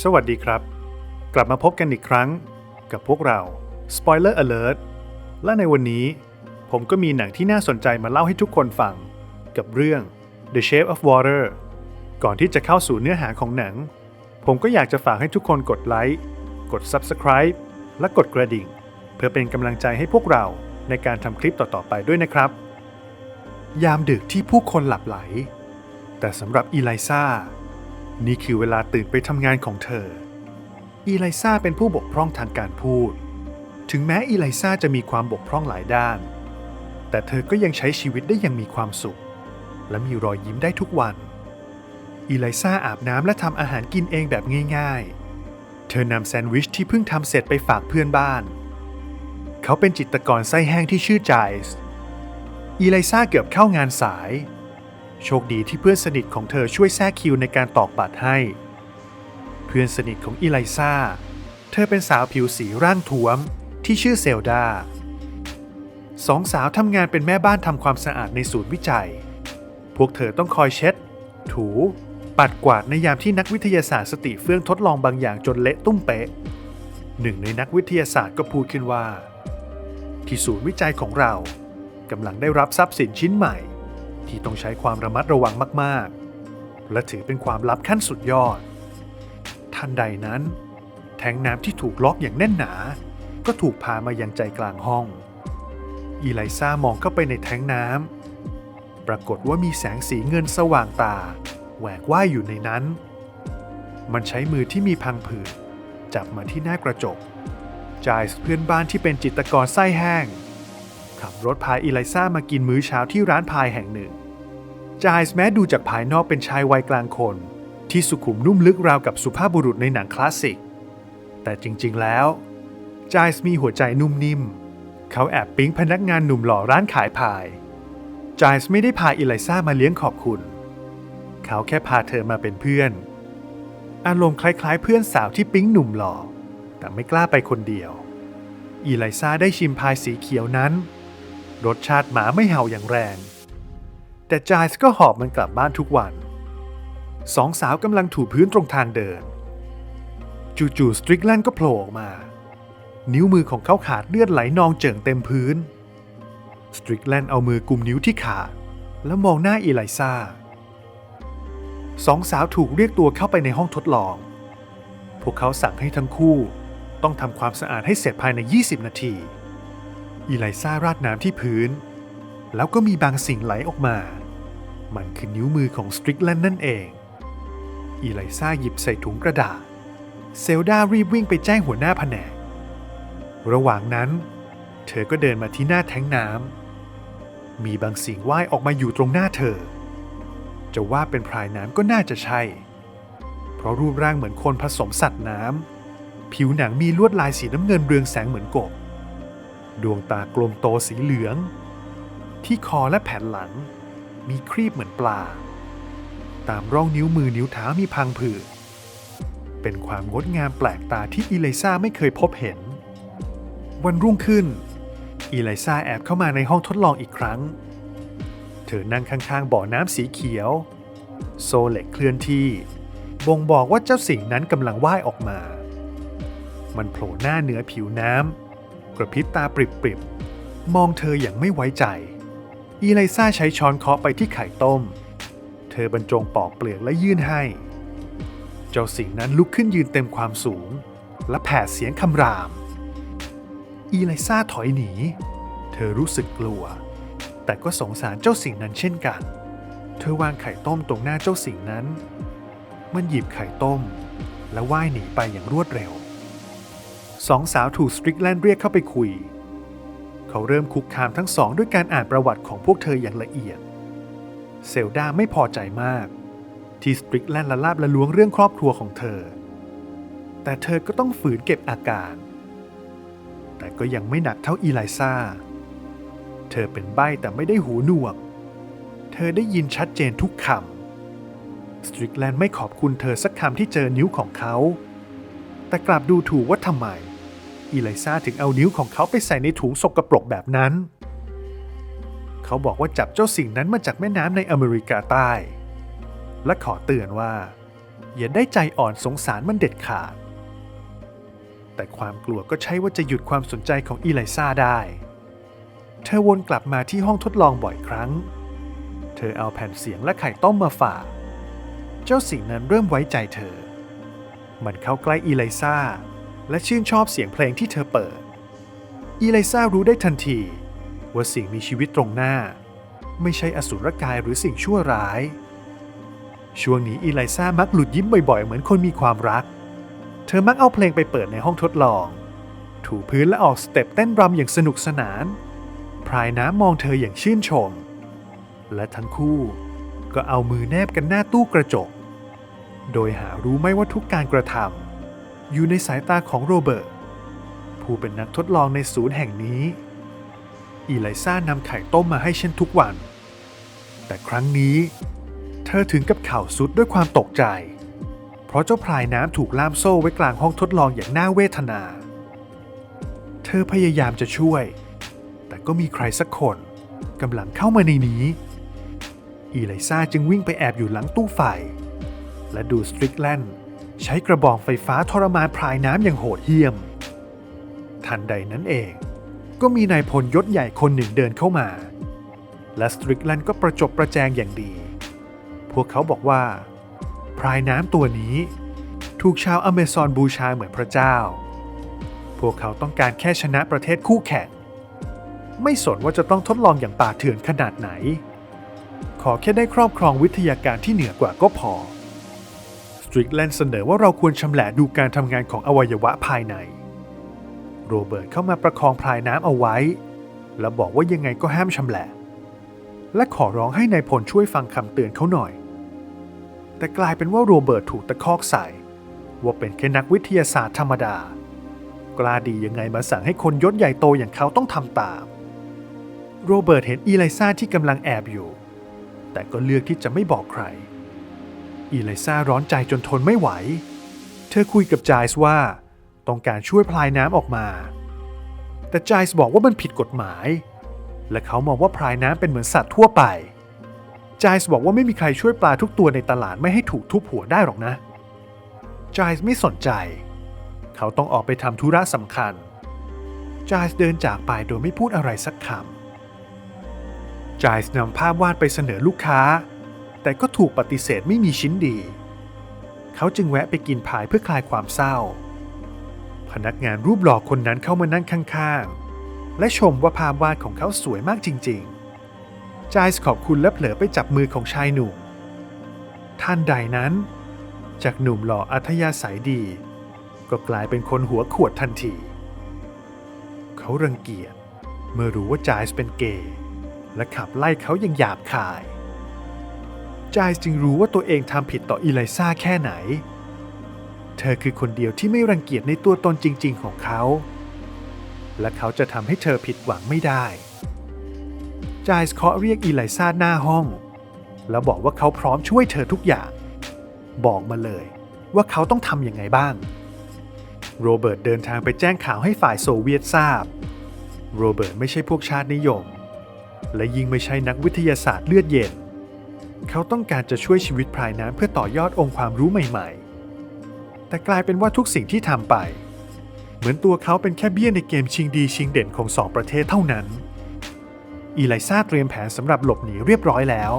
สวัสดีครับ กลับมาพบกันอีกครั้งกับพวกเรา Spoiler Alert และในวันนี้ ผมก็มีหนังที่น่าสนใจมาเล่าให้ทุกคนฟัง กับเรื่อง The Shape of Water ก่อนที่จะเข้าสู่เนื้อหาของหนัง ผมก็อยากจะฝากให้ทุกคนกดไลค์กด Subscribe และกดกระดิ่ง เพื่อเป็นกำลังใจให้พวกเราในการทำคลิปต่อๆไปด้วยนะครับ ยามดึกที่ผู้คนหลับไหล แต่สำหรับอีไลซ่า นี่คือเวลาตื่นไปทำงานของเธอ อีไลซ่าเป็นผู้บกพร่องทางการพูด ถึงแม้อีไลซ่าจะมีความบกพร่องหลายด้าน แต่เธอก็ยังใช้ชีวิตได้อย่างมีความสุข และมีรอยยิ้มได้ทุกวัน อีไลซ่าอาบน้ำและทำอาหารกินเองแบบง่าย ๆ เธอนำแซนด์วิชที่เพิ่งทำเสร็จไปฝากเพื่อนบ้าน เขาเป็นจิตรกรไส้แห้งที่ชื่อไจส์อีไลซ่าเกือบเข้างานสาย โชคดีที่เพื่อนสนิทของเธอช่วยแทรกคิวในการตอกบัตรให้ เพื่อนสนิทของอีไลซ่า เธอเป็นสาวผิวสีร่างท้วมที่ชื่อเซลดาสองสาวทำงานเป็นแม่บ้านทำความสะอาดในศูนย์วิจัย พวกเธอต้องคอยเช็ด ถู ปัดกวาดในยามที่นักวิทยาศาสตร์สติเฟื่องทดลองบางอย่างจนเละตุ้มเป๊ะ หนึ่งในนักวิทยาศาสตร์ก็พูดขึ้นว่า ที่ศูนย์วิจัยของเรากำลังได้รับทรัพย์สินชิ้นใหม่ ที่ต้องใช้ความระมัดระวังมาก ๆ และถือเป็นความลับขั้นสุดยอด ทันใดนั้น แทงน้ำที่ถูกล็อกอย่างแน่นหนา ก็ถูกพามายังใจกลางห้อง อีไลซ่ามองเข้าไปในแทงน้ำปรากฏว่ามีแสงสีเงินสว่างตา แหวกว่ายอยู่ในนั้น มันใช้มือที่มีพังผืดจับมาที่หน้ากระจกจายเพื่อนบ้านที่เป็นจิตกรไส้แห้ง ขับรถพาอีไลซ่ามากินมื้อเช้าที่ร้านพายแห่งหนึ่งจายส์แม้ดูจากภายนอกเป็นชายวัยกลางคน ที่สุขุมนุ่มลึกราวกับสุภาพบุรุษในหนังคลาสสิก แต่จริง ๆ แล้วจายส์มีหัวใจนุ่มนิ่ม เขาแอบปิ๊งพนักงานหนุ่มหล่อร้านขายพายจายส์ไม่ได้พาอีไลซ่ามาเลี้ยงขอบคุณ เขาแค่พาเธอมาเป็นเพื่อน อารมณ์คล้าย ๆ เพื่อนสาวที่ปิ๊งหนุ่มหล่อ แต่ไม่กล้าไปคนเดียวอีไลซ่าได้ชิมพายสีเขียวนั้น รสชาติหมาไม่เห่าอย่างแรง แต่จายส์ก็หอบมันกลับบ้านทุกวัน สองสาวกำลังถูพื้นตรงทางเดิน จู่ๆสตริกแลนด์ก็โผล่ออกมา นิ้วมือของเขาขาดเลือดไหลนองเจิ่งเต็มพื้น สตริกแลนด์เอามือกุมนิ้วที่ขาด แล้วมองหน้าอีไลซ่าสองสาวถูกเรียกตัวเข้าไปในห้องทดลอง พวกเขาสั่งให้ทั้งคู่ต้องทำความสะอาดให้เสร็จภายใน 20 นาที อีไลซ่าราดน้ำที่พื้น แล้วก็มีบางสิ่งไหลออกมา มันคือนิ้วมือของสตริกแลนด์นั่นเอง อีไลซ่าหยิบใส่ถุงกระดาษ เซลดารีบวิ่งไปแจ้งหัวหน้าแผนก ระหว่างนั้น เธอก็เดินมาที่หน้าแท้งน้ำ มีบางสิ่งว่ายออกมาอยู่ตรงหน้าเธอ จะว่าเป็นพรายน้ำก็น่าจะใช่ เพราะรูปร่างเหมือนคนผสมสัตว์น้ำ ผิวหนังมีลวดลายสีน้ำเงินเรืองแสงเหมือนกบ ดวงตากลมโตสีเหลือง ที่คอและแผ่นหลัง มีครีบเหมือนปลา ตามร่องนิ้วมือนิ้วเท้ามีพังผืดเป็นความงดงามแปลกตาที่อีไลซ่าไม่เคยพบเห็น วันรุ่งขึ้นอีไลซ่าแอบเข้ามาในห้องทดลองอีกครั้ง เธอนั่งข้างๆบ่อน้ำสีเขียว โซเล็กเคลื่อนที่ บ่งบอกว่าเจ้าสิ่งนั้นกำลังว่ายออกมา มันโผล่หน้าเหนือผิวน้ำ กระพริบตาปริบๆ มองเธออย่างไม่ไว้ใจ อีไลซ่าใช้ช้อนเคาะไปที่ไข่ต้ม เธอบรรจงปอกเปลือกและยื่นให้ เจ้าสิงนั้นลุกขึ้นยืนเต็มความสูง และแผดเสียงคำราม อีไลซ่าถอยหนี เธอรู้สึกกลัว แต่ก็สงสารเจ้าสิงนั้นเช่นกัน เธอวางไข่ต้มตรงหน้าเจ้าสิงนั้น มันหยิบไข่ต้ม และว่ายหนีไปอย่างรวดเร็ว สองสาวถูกสตริกแลนด์เรียกเข้าไปคุย เขาเริ่มคุกคามทั้งสองด้วยการอ่านประวัติของพวกเธออย่างละเอียด เซลดาไม่พอใจมาก ที่สตริกแลนด์ละลาบละล้วงเรื่องครอบครัวของเธอ แต่เธอก็ต้องฝืนเก็บอาการ แต่ก็ยังไม่หนักเท่าอีไลซ่า เธอเป็นใบ้แต่ไม่ได้หูหนวก เธอได้ยินชัดเจนทุกคำสตริกแลนด์ไม่ขอบคุณเธอสักคำที่เจอนิ้วของเขาแต่กลับดูถูกว่าทำไม อีไลซ่าถึงเอานิ้วของเขาไปใส่ในถุงสกปรกแบบนั้น เขาบอกว่าจับเจ้าสิ่งนั้นมาจากแม่น้ำในอเมริกาใต้ และขอเตือนว่า อย่าได้ใจอ่อนสงสารมันเด็ดขาด แต่ความกลัวก็ใช่ว่าจะหยุดความสนใจของอีไลซาได้ เธอวนกลับมาที่ห้องทดลองบ่อยครั้ง เธอเอาแผ่นเสียงและไข่ต้มมาฝาก เจ้าสิ่งนั้นเริ่มไว้ใจเธอ มันเข้าใกล้อีไลซา และชื่นชอบเสียงเพลงที่เธอเปิด อีไลซารู้ได้ทันที ว่าสิ่งมีชีวิตตรงหน้า ไม่ใช่อสุรกายหรือสิ่งชั่วร้าย ช่วงนี้อีไลซามักหลุดยิ้มบ่อยๆ เหมือนคนมีความรัก เธอมักเอาเพลงไปเปิดในห้องทดลอง ถูพื้นและออกสเต็ปเต้นรำอย่างสนุกสนาน พรายน้ำมองเธออย่างชื่นชม และทั้งคู่ก็เอามือแนบกันหน้าตู้กระจก โดยหารู้ไม่ว่าทุกการกระทำ อยู่ในสายตาของโรเบิร์ตผู้เป็นนักทดลองในศูนย์แห่งนี้ อีไลซ่านำไข่ต้มมาให้ฉันทุกวัน แต่ครั้งนี้ เธอถึงกับเข่าสุดด้วยความตกใจ เพราะเจ้าพรายน้ำถูกล่ามโซ่ไว้กลางห้องทดลองอย่างน่าเวทนา เธอพยายามจะช่วย แต่ก็มีใครสักคนกำลังเข้ามาในนี้ อีไลซ่าจึงวิ่งไปแอบอยู่หลังตู้ไฟ และดูสตริกแลนด์ ใช้กระบอกไฟฟ้าทรมานพรายน้ำอย่างโหดเหี้ยม ทันใดนั้นเอง ก็มีนายพลยศใหญ่คนหนึ่งเดินเข้ามา และสตริกแลนด์ก็ประจบประแจงอย่างดี พวกเขาบอกว่า พรายน้ำตัวนี้ ถูกชาวอเมซอนบูชาเหมือนพระเจ้า พวกเขาต้องการแค่ชนะประเทศคู่แข่ง ไม่สนว่าจะต้องทดลองอย่างป่าเถื่อนขนาดไหน ขอแค่ได้ครอบครองวิทยาการที่เหนือกว่าก็พอ ตริกแลนด์เสนอว่าเราควรชำแหละดูการทำงานของอวัยวะภายใน โรเบิร์ตเข้ามาประคองพลายน้ำเอาไว้ และบอกว่ายังไงก็ห้ามชำแหละ และขอร้องให้นายพลช่วยฟังคำเตือนเขาหน่อย แต่กลายเป็นว่าโรเบิร์ตถูกตะคอกใส่ ว่าเป็นแค่นักวิทยาศาสตร์ธรรมดา กล้าดียังไงมาสั่งให้คนยศใหญ่โตอย่างเขาต้องทำตาม โรเบิร์ตเห็นอีไลซ่าที่กำลังแอบอยู่ แต่ก็เลือกที่จะไม่บอกใคร อีไลซ่าร้อนใจจนทนไม่ไหว เธอคุยกับจายส์ว่า ต้องการช่วยพลายน้ำออกมา แต่จายส์บอกว่ามันผิดกฎหมาย และเขามองว่าพลายน้ำเป็นเหมือนสัตว์ทั่วไปจายส์บอกว่าไม่มีใครช่วยปลาทุกตัวในตลาดไม่ให้ถูกทุบหัวได้หรอกนะจายส์ไม่สนใจ เขาต้องออกไปทำธุระสำคัญจายส์เดินจากไปโดยไม่พูดอะไรสักคำจายส์นำภาพวาดไปเสนอลูกค้า แต่ก็ถูกปฏิเสธไม่มีชิ้นดี เขาจึงแวะไปกินพายเพื่อคลายความเศร้า พนักงานรูปหล่อคนนั้นเข้ามานั่งข้างๆ และชมว่าภาพวาดของเขาสวยมากจริงๆจายส์ขอบคุณและเผลอไปจับมือของชายหนุ่ม ท่านใดนั้น จากหนุ่มหล่ออัธยาศัยดี ก็กลายเป็นคนหัวขวดทันที เขารังเกียจเมื่อรู้ว่าจายส์เป็นเกย์และขับไล่เขาอย่างหยาบคาย จายจึงรู้ว่าตัวเองทำผิดต่ออีไลซ่าแค่ไหน เธอคือคนเดียวที่ไม่รังเกียจในตัวตนจริง ๆ ของเขา และเขาจะทำให้เธอผิดหวังไม่ได้ จายสเคาะเรียกอีไลซ่าหน้าห้อง แล้วบอกว่าเขาพร้อมช่วยเธอทุกอย่าง บอกมาเลยว่าเขาต้องทำยังไงบ้าง โรเบิร์ตเดินทางไปแจ้งข่าวให้ฝ่ายโซเวียตทราบ โรเบิร์ตไม่ใช่พวกชาตินิยม และยิ่งไม่ใช่นักวิทยาศาสตร์เลือดเย็น เขาต้องการจะช่วยชีวิตพรายน้ำเพื่อต่อยอดองค์ความรู้ใหม่ ๆ แต่กลายเป็นว่าทุกสิ่งที่ทำไป เหมือนตัวเขาเป็นแค่เบี้ยในเกมชิงดีชิงเด่นของสองประเทศเท่านั้น อีไลซ่าเตรียมแผนสำหรับหลบหนีเรียบร้อยแล้ว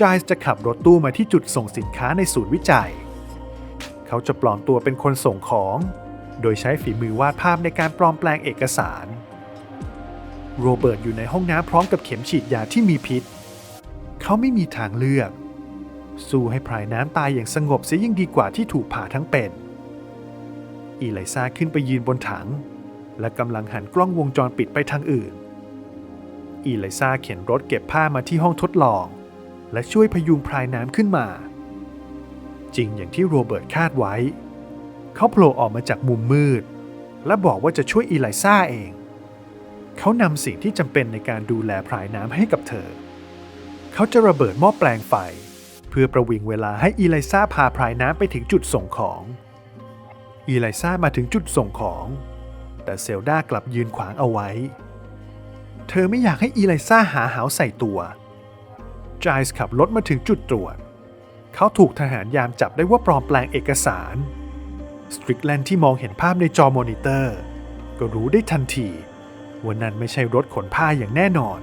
จายส์จะขับรถตู้มาที่จุดส่งสินค้าในศูนย์วิจัย เขาจะปลอมตัวเป็นคนส่งของ โดยใช้ฝีมือวาดภาพในการปลอมแปลงเอกสาร โรเบิร์ตอยู่ในห้องน้ำพร้อมกับเข็มฉีดยาที่มีพิษ เขาไม่มีทางเลือก สู้ให้พรายน้ำตายอย่างสงบเสียยิ่งดีกว่าที่ถูกผ่าทั้งเป็น อีไลซาขึ้นไปยืนบนถัง และกำลังหันกล้องวงจรปิดไปทางอื่น อีไลซาเข็นรถเก็บผ้ามาที่ห้องทดลอง และช่วยพยุงพรายน้ำขึ้นมา จริงอย่างที่โรเบิร์ตคาดไว้ เขาโผล่ออกมาจากมุมมืด และบอกว่าจะช่วยอีไลซาเอง เขานำสิ่งที่จำเป็นในการดูแลพรายน้ำให้กับเธอ เขาจะระเบิดหม้อแปลงไฟ เพื่อประวิงเวลาให้อีไลซ่าพาพรายน้ำไปถึงจุดส่งของ อีไลซ่ามาถึงจุดส่งของ แต่เซลดากลับยืนขวางเอาไว้ เธอไม่อยากให้อีไลซ่าหาหาวใส่ตัวจายส์ขับรถมาถึงจุดตรวจ เขาถูกทหารยามจับได้ว่าปลอมแปลงเอกสารสตริกแลนด์ที่มองเห็นภาพในจอมอนิเตอร์ ก็รู้ได้ทันทีว่านั่นไม่ใช่รถขนผ้าอย่างแน่นอน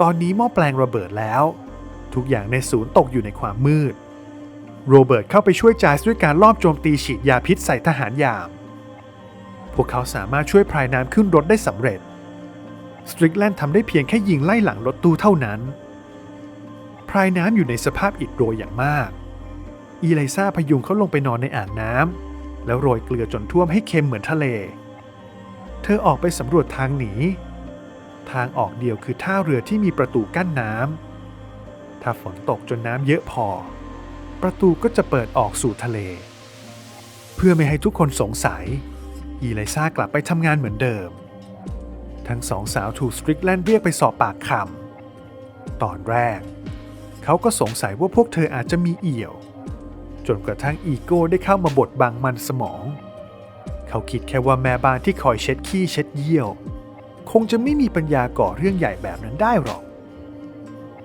ตอนนี้หม้อแปลงระเบิดแล้ว ทุกอย่างในศูนย์ตกอยู่ในความมืด โรเบิร์ตเข้าไปช่วยจายด้วยการลอบโจมตีฉีดยาพิษใส่ทหารยาม พวกเขาสามารถช่วยพรายน้ำขึ้นรถได้สำเร็จ สตริกแลนด์ทำได้เพียงแค่ยิงไล่หลังรถตู้เท่านั้น พรายน้ำอยู่ในสภาพอิดโรยอย่างมาก อีไลซ่าพยุงเขาลงไปนอนในอ่างน้ำแล้วโรยเกลือจนท่วมให้เค็มเหมือนทะเล เธอออกไปสำรวจทางหนี ทางออกเดียวคือท่าเรือที่มีประตูกั้นน้ำ ถ้าฝนตกจนน้ำเยอะพอ ประตูก็จะเปิดออกสู่ทะเล เพื่อไม่ให้ทุกคนสงสัย อีไลซากลับไปทำงานเหมือนเดิม ทั้งสองสาวถูกสตริกแลนด์เรียกไปสอบปากคำ ตอนแรก เขาก็สงสัยว่าพวกเธออาจจะมีเอี่ยว จนกระทั่งอีโก้ได้เข้ามาบดบังมันสมอง เขาคิดแค่ว่าแม่บ้านที่คอยเช็ดขี้เช็ดเยี่ยว คงจะไม่มีปัญญาก่อเรื่องใหญ่แบบนั้นได้หรอก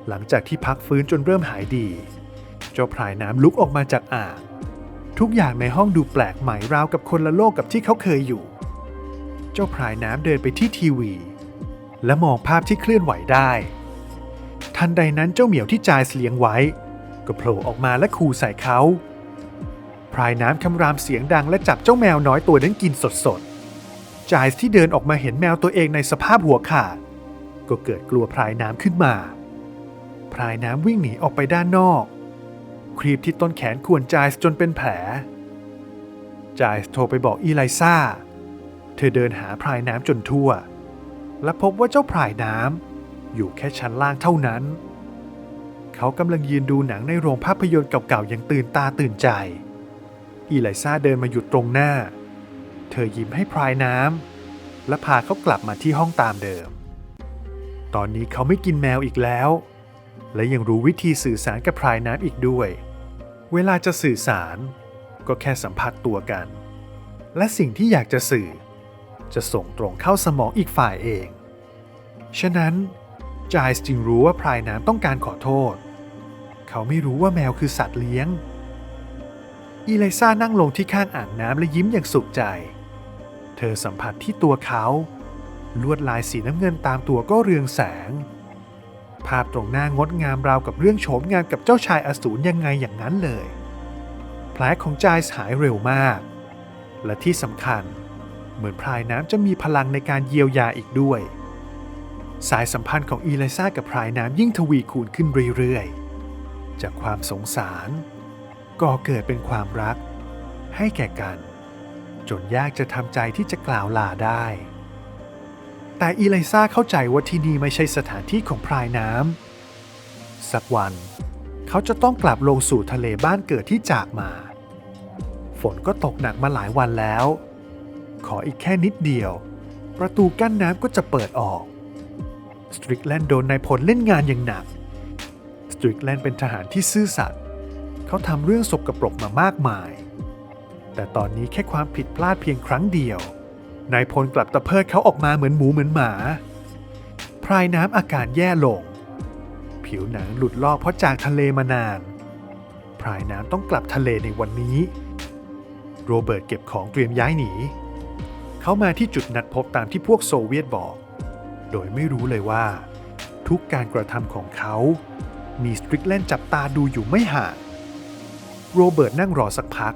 หลังจากที่พักฟื้นจนเริ่มหายดี เจ้าพรายน้ำลุกออกมาจากอ่างทุกอย่างในห้องดูแปลกใหม่ราวกับคนละโลกกับที่เขาเคยอยู่ เจ้าพรายน้ำเดินไปที่ทีวี และมองภาพที่เคลื่อนไหวได้ ทันใดนั้นเจ้าเหมียวที่จายส์เลี้ยงไว้ ก็โผล่ออกมาและขู่ใส่เขา พรายน้ำคำรามเสียงดังและจับเจ้าแมวน้อยตัวนั้นกินสดๆ จายส์ที่เดินออกมาเห็นแมวตัวเองในสภาพหัวขาด ก็เกิดกลัวพรายน้ำขึ้นมา พรายน้ำวิ่งหนีออกไปด้านนอก ครีบที่ต้นแขนข่วนจายส์จนเป็นแผล จายส์โทรไปบอกอีไลซ่า เธอเดินหาพรายน้ำจนทั่ว และพบว่าเจ้าพรายน้ำอยู่แค่ชั้นล่างเท่านั้น เขากำลังยืนดูหนังในโรงภาพยนตร์เก่าๆอย่างตื่นตาตื่นใจ อีไลซ่าเดินมาหยุดตรงหน้า เธอยิ้มให้พรายน้ำและพาเขากลับมาที่ห้องตามเดิม ตอนนี้เขาไม่กินแมวอีกแล้ว และยังรู้วิธีสื่อสารกับพรายน้ำอีกด้วย เวลาจะสื่อสาร ก็แค่สัมผัสตัวกัน และสิ่งที่อยากจะสื่อ จะส่งตรงเข้าสมองอีกฝ่ายเอง ฉะนั้นจายจึงรู้ว่าพรายน้ำต้องการขอโทษ เขาไม่รู้ว่าแมวคือสัตว์เลี้ยงอีไลซ่านั่งลงที่ข้างอ่างน้ำและยิ้มอย่างสุขใจ เธอสัมผัสที่ตัวเขา ลวดลายสีน้ำเงินตามตัวก็เรืองแสง ภาพตรงหน้างดงามราวกับเรื่องโฉมงามกับเจ้าชายอสูรยังไงอย่างนั้นเลย แผลของจายหายเร็วมาก และที่สำคัญ เหมือนพรายน้ำจะมีพลังในการเยียวยาอีกด้วย สายสัมพันธ์ของอีไลซ่ากับพรายน้ำยิ่งทวีคูณขึ้นเรื่อยๆ จากความสงสารก่อเกิดเป็นความรักให้แก่กัน จนยากจะทำใจที่จะกล่าวลาได้ แต่อีไลซ่าเข้าใจว่าที่นี่ไม่ใช่สถานที่ของพรายน้ำสักวัน เขาจะต้องกลับลงสู่ทะเลบ้านเกิดที่จากมา ฝนก็ตกหนักมาหลายวันแล้ว ขออีกแค่นิดเดียว ประตูกั้นน้ำก็จะเปิดออก สตริกแลนด์โดนนายพลเล่นงานอย่างหนัก สตริกแลนด์เป็นทหารที่ซื่อสัตย์เขาทำเรื่องสกรปรกมามากมาย แต่ตอนนี้แค่ความผิดพลาดเพียงครั้งเดียวนายพลกลับตะเพิดเขาออกมาเหมือนหมูเหมือนหมา พรายน้ำอาการแย่ลง ผิวหนังหลุดลอกเพราะจากทะเลมานาน พรายน้ำต้องกลับทะเลในวันนี้ โรเบิร์ตเก็บของเตรียมย้ายหนี เขามาที่จุดนัดพบตามที่พวกโซเวียตบอก โดยไม่รู้เลยว่า ทุกการกระทำของเขา มีสตริกแลนด์จับตาดูอยู่ไม่ห่าง โรเบิร์ตนั่งรอสักพัก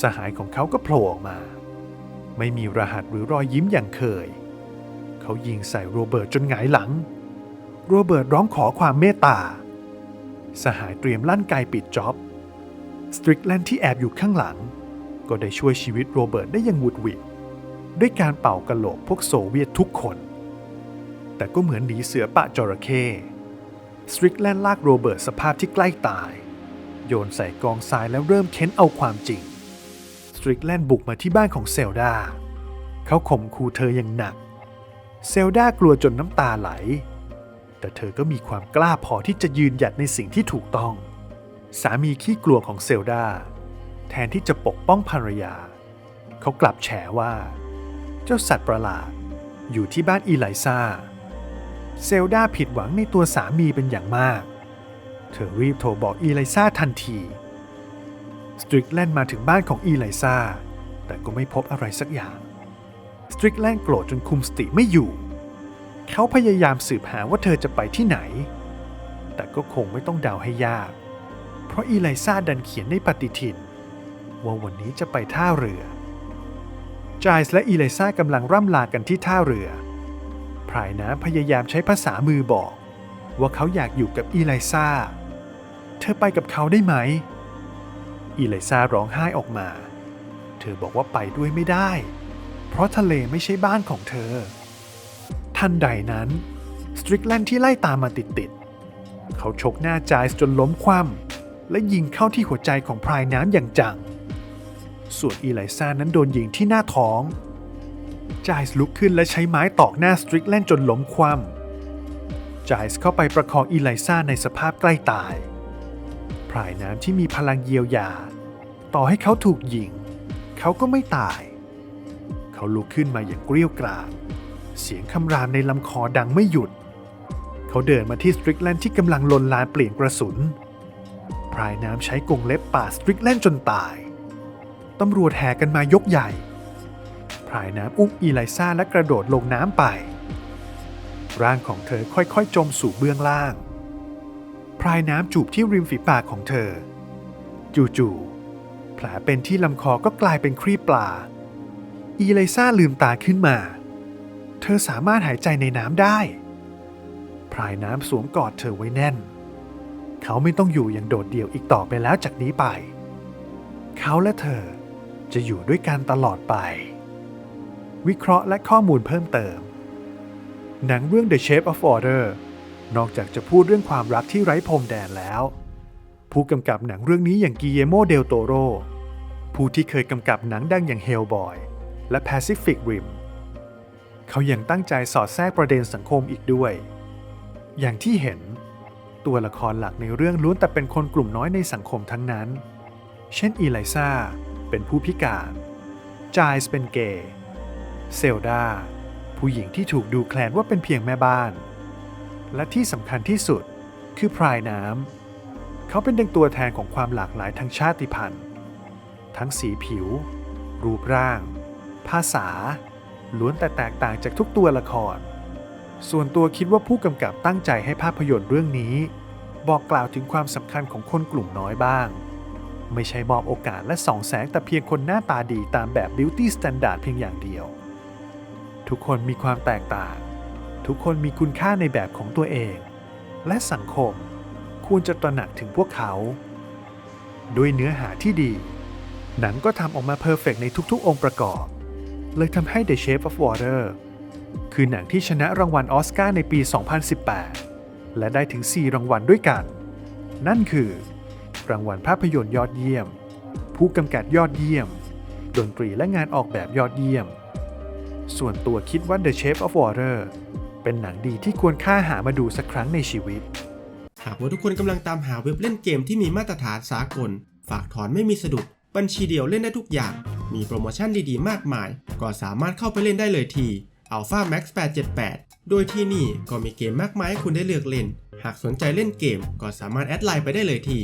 สหายของเขาก็โผล่ออกมา ไม่มีรหัสหรือรอยยิ้มอย่างเคย เขายิงใส่โรเบิร์ตจนหงายหลัง โรเบิร์ตร้องขอความเมตตา สหายเตรียมลั่นไกปิดจ็อบ สตริกแลนด์ที่แอบอยู่ข้างหลัง ก็ได้ช่วยชีวิตโรเบิร์ตได้อย่างหวุดหวิดด้วยการเป่ากระโหลกพวกโซเวียตทุกคน แต่ก็เหมือนหนีเสือปะจระเข้สตริกแลนด์ลากโรเบิร์ตสภาพที่ใกล้ตาย โยนใส่กองทรายแล้วเริ่มเค้นเอาความจริง ตริกแลนด์บุกมาที่บ้านของเซลดา เขาข่มขู่เธออย่างหนัก เซลดากลัวจนน้ำตาไหล แต่เธอก็มีความกล้าพอที่จะยืนหยัดในสิ่งที่ถูกต้อง สามีขี้กลัวของเซลดา แทนที่จะปกป้องภรรยา เขากลับแฉว่า เจ้าสัตว์ประหลาดอยู่ที่บ้านอีไลซาเซลดาผิดหวังในตัวสามีเป็นอย่างมาก เธอรีบโทรบอกอีไลซาทันที สตริกแลนด์มาถึงบ้านของอีไลซาแต่ก็ไม่พบอะไรสักอย่างสตริกแลนด์โกรธจนคุมสติไม่อยู่ เขาพยายามสืบหาว่าเธอจะไปที่ไหน แต่ก็คงไม่ต้องเดาให้ยาก เพราะอีไลซาดันเขียนในปฏิทิน ว่าวันนี้จะไปท่าเรือจายส์และอีไลซากำลังร่ำลากันที่ท่าเรือ พรายน้ำพยายามใช้ภาษามือบอก ว่าเขาอยากอยู่กับอีไลซาเธอไปกับเขาได้ไหม อีไลซาร้องไห้ออกมา เธอบอกว่าไปด้วยไม่ได้ เพราะทะเลไม่ใช่บ้านของเธอ ทันใดนั้น สตริกแลนที่ไล่ตามมาติดๆ เขาชกหน้าจายจนล้มคว่ำและยิงเข้าที่หัวใจของพรายน้ำอย่างจัง ส่วนอีไลซานั้นโดนยิงที่หน้าท้อง จายส์ลุกขึ้นและใช้ไม้ตอกหน้าสตริกแลนจนล้มคว่ำจายส์เข้าไปประคองอีไลซาในสภาพใกล้ตาย พรายน้ำที่มีพลังเยียวยา ต่อให้เขาถูกยิง เขาก็ไม่ตาย เขาลุกขึ้นมาอย่างเกรี้ยวกราด เสียงคำรามในลำคอดังไม่หยุด เขาเดินมาที่สตริกแลนด์ที่กำลังลนลานเปลี่ยนกระสุน พรายน้ำใช้กงเล็บปาดสตริกแลนด์จนตาย ตำรวจแห่กันมายกใหญ่ พรายน้ำอุ้มอีไลซาและกระโดดลงน้ำไป ร่างของเธอค่อยๆ จมสู่เบื้องล่าง พรายน้ำจูบที่ริมฝีปากของเธอ จู่ๆแผลเป็นที่ลำคอก็กลายเป็นครีบปลา อีไลซาลืมตาขึ้นมา เธอสามารถหายใจในน้ำได้พรายน้ำสวมกอดเธอไว้แน่น เขาไม่ต้องอยู่อย่างโดดเดี่ยวอีกต่อไปแล้วจากนี้ไป เขาและเธอจะอยู่ด้วยกันตลอดไป วิเคราะห์และข้อมูลเพิ่มเติม หนังเรื่อง The Shape of Water นอกจากจะพูดเรื่องความรักที่ไร้พรมแดนแล้ว ผู้กำกับหนังเรื่องนี้อย่างกิเยโมเดลโตโรผู้ที่เคยกำกับหนังดังอย่าง Hellboy และ Pacific Rim เขายังตั้งใจสอดแทรกประเด็นสังคมอีกด้วย อย่างที่เห็น ตัวละครหลักในเรื่องล้วนแต่เป็นคนกลุ่มน้อยในสังคมทั้งนั้น เช่นอีไลซาเป็นผู้พิการจายส์เป็นเกย์เซลดาผู้หญิงที่ถูกดูแคลนว่าเป็นเพียงแม่บ้าน และที่สำคัญที่สุด คือพรายน้ำเขาเป็นดังตัวแทนของความหลากหลายทางชาติพันธุ์ ทั้งสีผิว รูปร่าง ภาษา ล้วนแต่แตกต่างจากทุกตัวละคร ส่วนตัวคิดว่าผู้กำกับตั้งใจให้ภาพยนตร์เรื่องนี้ บอกกล่าวถึงความสำคัญของคนกลุ่มน้อยบ้าง ไม่ใช่มอบโอกาสและส่องแสงแต่เพียงคนหน้าตาดีตามแบบ Beauty Standard เพียงอย่างเดียว ทุกคนมีความแตกต่าง ทุกคนมีคุณค่าในแบบของตัวเอง และสังคมควรจะตระหนักถึงพวกเขา ด้วยเนื้อหาที่ดี หนังก็ทำออกมาเพอร์เฟกในทุกๆ องค์ประกอบ เลยทำให้ The Shape of Water คือหนังที่ชนะรางวัลอสการ์ในปี 2018 และได้ถึง 4 รางวัลด้วยกัน นั่นคือ รางวัลภาพยนตร์ยอดเยี่ยม ผู้กำกับยอดเยี่ยม ดนตรีและงานออกแบบยอดเยี่ยม ส่วนตัวคิดว่า The Shape of Water เป็นหนังดีที่ควรค่าหามาดูสักครั้งในชีวิต หากว่าทุกคนกำลังตามหาเว็บเล่นเกมที่มีมาตรฐานสากล ฝากถอนไม่มีสะดุด บัญชีเดียวเล่นได้ทุกอย่าง มีโปรโมชั่นดีๆ มากมาย ก็สามารถเข้าไปเล่นได้เลยที่ Alpha Max 878 โดยที่นี่ก็มีเกมมากมายให้คุณได้เลือกเล่น หากสนใจเล่นเกมก็สามารถแอดไลน์ไปได้เลยที่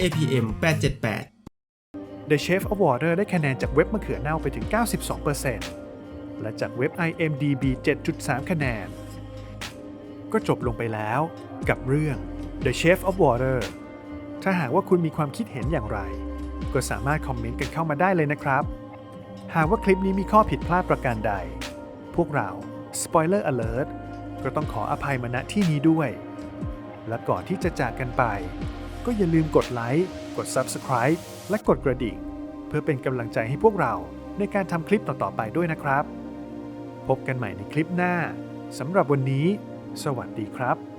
@apm 878 The Chef of Water ได้คะแนนจากเว็บมะเขือเน่าไปถึง 92%และจากเว็บ IMDB 7.3 คะแนน ก็จบลงไปแล้วกับเรื่อง The Chef of Water ถ้าหากว่าคุณมีความคิดเห็นอย่างไร ก็สามารถคอมเมนต์กันเข้ามาได้เลยนะครับ หากว่าคลิปนี้มีข้อผิดพลาดประการใด พวกเรา Spoiler Alert ก็ต้องขออภัยมาณที่นี้ด้วย และก่อนที่จะจากกันไป ก็อย่าลืมกดไลค์ กด Subscribe และกดกระดิ่ง เพื่อเป็นกำลังใจให้พวกเราในการทำคลิปต่อๆไปด้วยนะครับ พบกันใหม่ในคลิปหน้าสำหรับวันนี้ สวัสดีครับ